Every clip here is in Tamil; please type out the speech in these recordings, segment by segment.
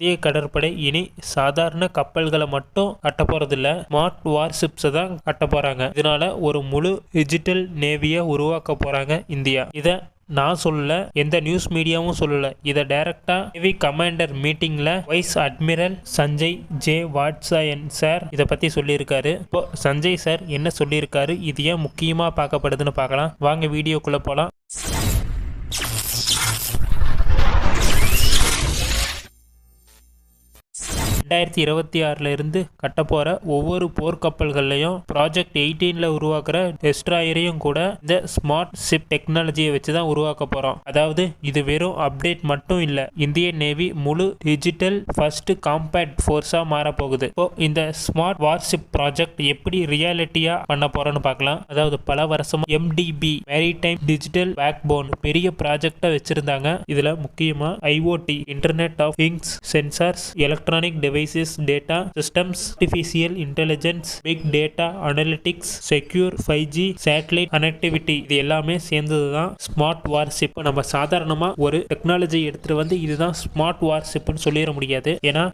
இந்திய கடற்படை இனி சாதாரண கப்பல்களை மட்டும் கட்ட போறதில்ல ஸ்மார்ட் வார்ஷிப்ஸை தான் கட்ட போறாங்க இதனால ஒரு முழு டிஜிட்டல் நேவியை உருவாக்க போறாங்க இந்தியா. இதை நான் சொல்லல எந்த நியூஸ் மீடியாவும் சொல்லல. இதை டைரக்டா நேவி கமாண்டர் மீட்டிங்ல vice admiral Sanjay J Vatsayan sir இதை பத்தி சொல்லியிருக்காரு. இப்போ சஞ்சய் சார் என்ன சொல்லியிருக்காரு? இது ஏன் முக்கியமா பார்க்கப்படுதுன்னு பார்க்கலாம். வாங்க வீடியோக்குள்ள போலாம். ரெண்டாயிரத்தி இருபத்தி ஆறுல இருந்து கட்டப்போகிற ஒவ்வொரு போர்க்கப்பல்கள்லையும் ப்ராஜெக்ட் எயிட்டீனில் உருவாக்குற டெஸ்ட்ராயரையும் கூட இந்த ஸ்மார்ட் ஷிப் டெக்னாலஜியை வச்சு தான் உருவாக்க போகிறோம் அதாவது இது வெறும் அப்டேட் மட்டும் இல்லை இந்திய நேவி முழு டிஜிட்டல் ஃபர்ஸ்ட் காம்பேக்ட் ஃபோர்ஸாக மாறப்போகுது. போகுது இப்போ இந்த ஸ்மார்ட் வார்ஷிப் ப்ராஜெக்ட் எப்படி ரியாலிட்டியாக பண்ண போகிறோன்னு பார்க்கலாம். அதாவது பல வருஷமாக MTB maritime digital backbone பெரிய ப்ராஜெக்டாக வச்சுருந்தாங்க. இதில் முக்கியமாக IoT internet of things sensors electronic devices data systems artificial intelligence big data analytics secure five G satellite connectivity இது எல்லாமே சேர்ந்தது தான் ஸ்மார்ட் வார்ஷிப் நம்ம சாதாரணமாக ஒரு டெக்னாலஜி எடுத்துட்டு வந்து இதுதான் ஸ்மார்ட் வார்ஷிப்னு சொல்லிட முடியாது. ஏன்னா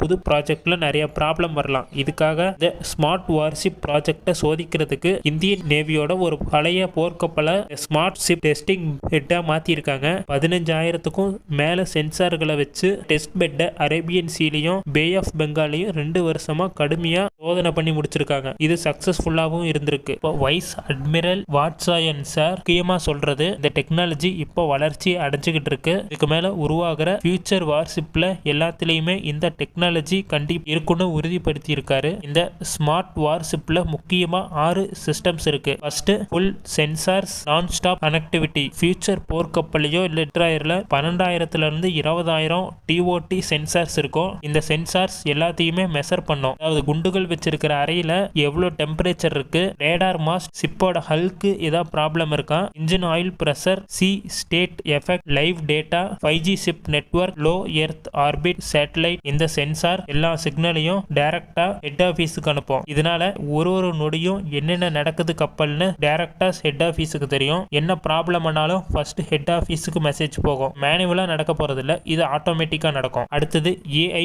புது ப்ராஜெக்ட்ல நிறைய ப்ராப்ளம் வரலாம். இதுக்காக இந்த ஸ்மார்ட் வார்ஷிப் ப்ராஜெக்டை சோதிக்கிறதுக்கு இந்தியன் நேவியோட ஒரு பழைய போர்க்கப்பலை ஸ்மார்ட் ஷிப் டெஸ்டிங் பெட்டாக மாற்றியிருக்காங்க பதினஞ்சாயிரத்துக்கும் மேலே சென்சார்களை வச்சு டெஸ்ட் பெட்டை அரேபியன் சீலையும் பே ஆஃப் பெங்காலையும் ரெண்டு வருஷமா கடுமையா சோதனை பண்ணி முடிச்சிருக்காங்க. இது சக்சஸ்ஃபுல்லாகவும் இருந்திருக்கு. இப்போ வைஸ் அட்மிரல் வாட்ஸாயன் சார் முக்கியமா சொல்றது இந்த டெக்னாலஜி இப்போ வளர்ச்சி அடைஞ்சுக்கிட்டு இருக்கு. இதுக்கு மேல உருவாகிற ஃபியூச்சர் வார்ஷிப்ல எல்லாத்துலயுமே இந்த டெக்னாலஜி கண்டிப்பா இருக்குன்னு உறுதிப்படுத்தி இருக்காரு இந்த ஸ்மார்ட் வார்ஷிப்ல முக்கியமா ஆறு சிஸ்டம்ஸ் இருக்கு. First full sensors non stop connectivity future போர்க்கப்பல்லையோ இல்லை ட்ராயர்ல பன்னெண்டாயிரத்துல இருந்து இருபதாயிரம் டிஓடி சென்சார்ஸ் இருக்கும். இந்த சென்சார்ஸ் எல்லாத்தையுமே மெஷர் பண்ணும். அதாவது குண்டுகள் வச்சிருக்கிற அறையில எவ்வளோ டெம்பரேச்சர் இருக்கு ரேடார் மாஸ்ட் ஷிப்போட ஹல்க்கு ஏதாவது ப்ராப்ளம் இருக்கா? Engine oil pressure sea state effect live data five G ship network low earth orbit satellite இந்த சென்சார் எல்லா சிக்னலையும் டைரக்டா ஹெட் ஆஃபீஸுக்கு அனுப்போம். இதனால ஒரு ஒரு நொடியும் என்னென்ன நடக்குது கப்பல்னு டைரக்டா ஹெட் ஆஃபீஸுக்கு தெரியும். என்ன ப்ராப்ளம் ஆனாலும் ஃபர்ஸ்ட் ஹெட் ஆஃபீஸுக்கு மெசேஜ் போகும். மேனுவலா நடக்க போகிறதில்ல இது ஆட்டோமேட்டிக்கா நடக்கும். அடுத்தது AI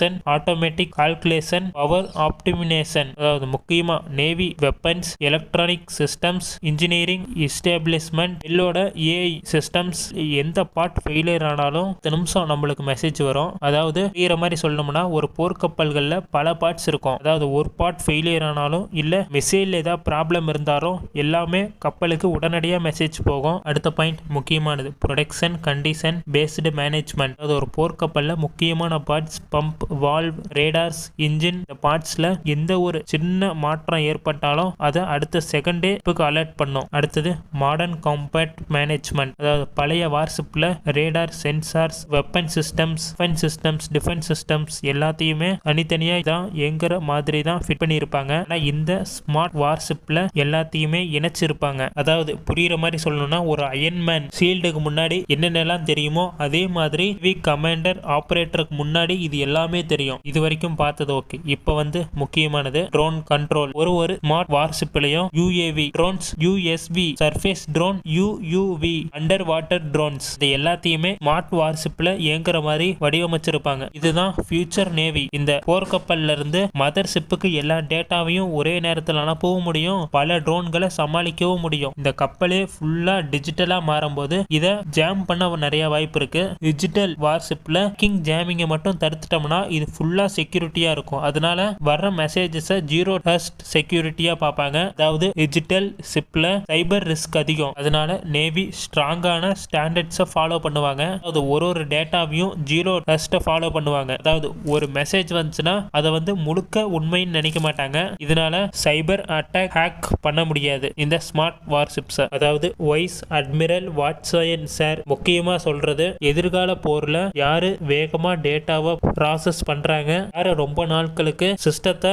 production automatic calculation power optimisation அதாவது முக்கியமாக navy weapons electronic systems engineering establishment எல்லோட AI systems எந்த பார்ட் ஃபெயிலியர் ஆனாலும் நிமிஷம் நம்மளுக்கு மெசேஜ் வரும். அதாவது புரியுற மாதிரி சொல்லணும்னா ஒரு போர்க்கப்பல்களில் பல பார்ட்ஸ் இருக்கும். அதாவது ஒரு பார்ட் ஃபெயிலியர் ஆனாலும் இல்லை மிசைலில் ஏதாவது ப்ராப்ளம் இருந்தாலும் எல்லாமே கப்பலுக்கு உடனடியாக மெசேஜ் போகும். அடுத்த பாயிண்ட் முக்கியமானது ப்ரொடக்ஷன் கண்டிஷன் பேஸ்டு மேனேஜ்மெண்ட் அது ஒரு போர்க்கப்பலில் முக்கியமான parts pump valve radars engine இந்த பார்ட்ஸில் எந்த ஒரு சின்ன மாற்றம் ஏற்பட்டாலும் அதை அடுத்த செகண்டே இப்போ அலர்ட் பண்ணும். அடுத்தது மாடர்ன் காம்பேக்ட் மேனேஜ்மெண்ட் அதாவது பழைய வார்ஷிப்பில் radar sensors weapon systems weapon systems defence systems எல்லாத்தையுமே தனித்தனியாக தான் எங்கிற மாதிரி தான் ஃபிட் பண்ணியிருப்பாங்க. ஆனால் இந்த ஸ்மார்ட் வார்ஷிப்பில் எல்லாத்தையுமே இணைச்சிருப்பாங்க. அதாவது புரியுற மாதிரி சொல்லணும்னா ஒரு அயன்மேன் ஷீல்டுக்கு முன்னாடி என்னென்னலாம் தெரியுமோ அதே மாதிரி வி கமாண்டர் ஆப்ரேட்டருக்கு முன்னாடி இது எல்லாமே தெரியும். இது வரைக்கும் பார்த்தது ஓகே. இப்போ வந்து முக்கியமானது ட்ரோன் கண்ட்ரோல் ஒரு ஒரு smart வார்ஷிப்லையும் UAV drones USV surface drone UUV underwater drones இது எல்லாத்தையுமே ஸ்மார்ட் வார்ஷிப்ல இயங்குற மாதிரி வடிவமைச்சிருப்பாங்க. இதுதான் ஃபியூச்சர் நேவி இந்த போர்க்கப்பல்ல இருந்து மதர் ஷிப்புக்கு எல்லா டேட்டாவையும் ஒரே நேரத்தில் அனுப்பவும் முடியும். பல ட்ரோன்களை சமாளிக்கவும் முடியும். இந்த கப்பலே ஃபுல்லா டிஜிட்டலா மாறும்போது இதை ஜாம் பண்ண நிறைய வாய்ப்பு இருக்கு. டிஜிட்டல் வார்ஷிப்ல கிங் ஜாமிங்கை மட்டும் தடுத்துட்டோம்னா இது ஃபுல்லாக செக்யூரிட்டியாக இருக்கும். அதனால வர்ற மெசேஜஸை ஜீரோ டஸ்ட் செக்யூரிட்டியாக பார்ப்பாங்க. அதாவது டிஜிட்டல் சிப்பில் சைபர் ரிஸ்க் அதிகம். அதனால நேவி ஸ்ட்ராங்கான ஸ்டாண்டர்ட்ஸை ஃபாலோ பண்ணுவாங்க. அதாவது ஒரு ஒரு டேட்டாவையும் ஜீரோ டஸ்ட்டை ஃபாலோ பண்ணுவாங்க. அதாவது ஒரு மெசேஜ் வந்துச்சுன்னா அதை வந்து முழுக்க உண்மைன்னு நினைக்க மாட்டாங்க. இதனால சைபர் அட்டாக் ஹேக் பண்ண முடியாது. இந்த ஸ்மார்ட் வார்ஷிப்ஸை அதாவது வைஸ் அட்மிரல் வாட்ஸயன் சார் முக்கியமாக சொல்றது எதிர்கால போரில் யாரு வேகமாக டேட்டாவை ப்ராசஸ் ஆக்சஸ் பண்றாங்க. யாரு ரொம்ப நாட்களுக்கு சிஸ்டத்தை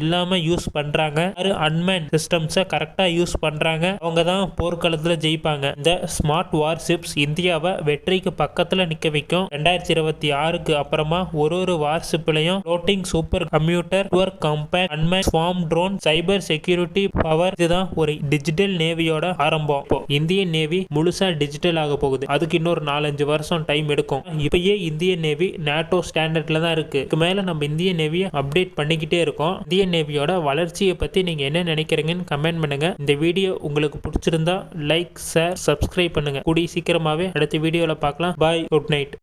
இல்லாம யூஸ் பண்றாங்க. யாரு அன்மேன் சிஸ்டம்ஸை கரெக்டா யூஸ் பண்றாங்க. அவங்க தான் போர்க்களத்துல ஜெயிப்பாங்க. இந்த ஸ்மார்ட் வார்ஷிப்ஸ் இந்தியாவை வெற்றிக்கு பக்கத்துல நிக்க வைக்கும். ரெண்டாயிரத்தி இருபத்தி ஆறுக்கு அப்புறமா ஒரு ஒரு வார்ஷிப்லயும் floating super computer work compact unmanned swarm drone cyber security power இதுதான் ஒரு டிஜிட்டல் நேவியோட ஆரம்பம். இந்திய நேவி முழுசா டிஜிட்டல் ஆக போகுது. அதுக்கு இன்னொரு நாலஞ்சு வருஷம் டைம் எடுக்கும். இப்பயே இந்திய நேவி நேட்டோ ஸ்டாண்டர்ட்ல தான் இருக்கு. இதுக்கு மேல நம்ம இந்திய நேவியை அப்டேட் பண்ணிக்கிட்டே இருக்கோம். இந்திய நேவியோட வளர்ச்சியை பத்தி நீங்க என்ன நினைக்கிறீங்கன்னு கமெண்ட் பண்ணுங்க. இந்த வீடியோ உங்களுக்கு பிடிச்சிருந்தா லைக் ஷேர் சப்ஸ்கிரைப் பண்ணுங்க. கூடிய சீக்கிரமாவே அடுத்த வீடியோல பார்க்கலாம். Bye good night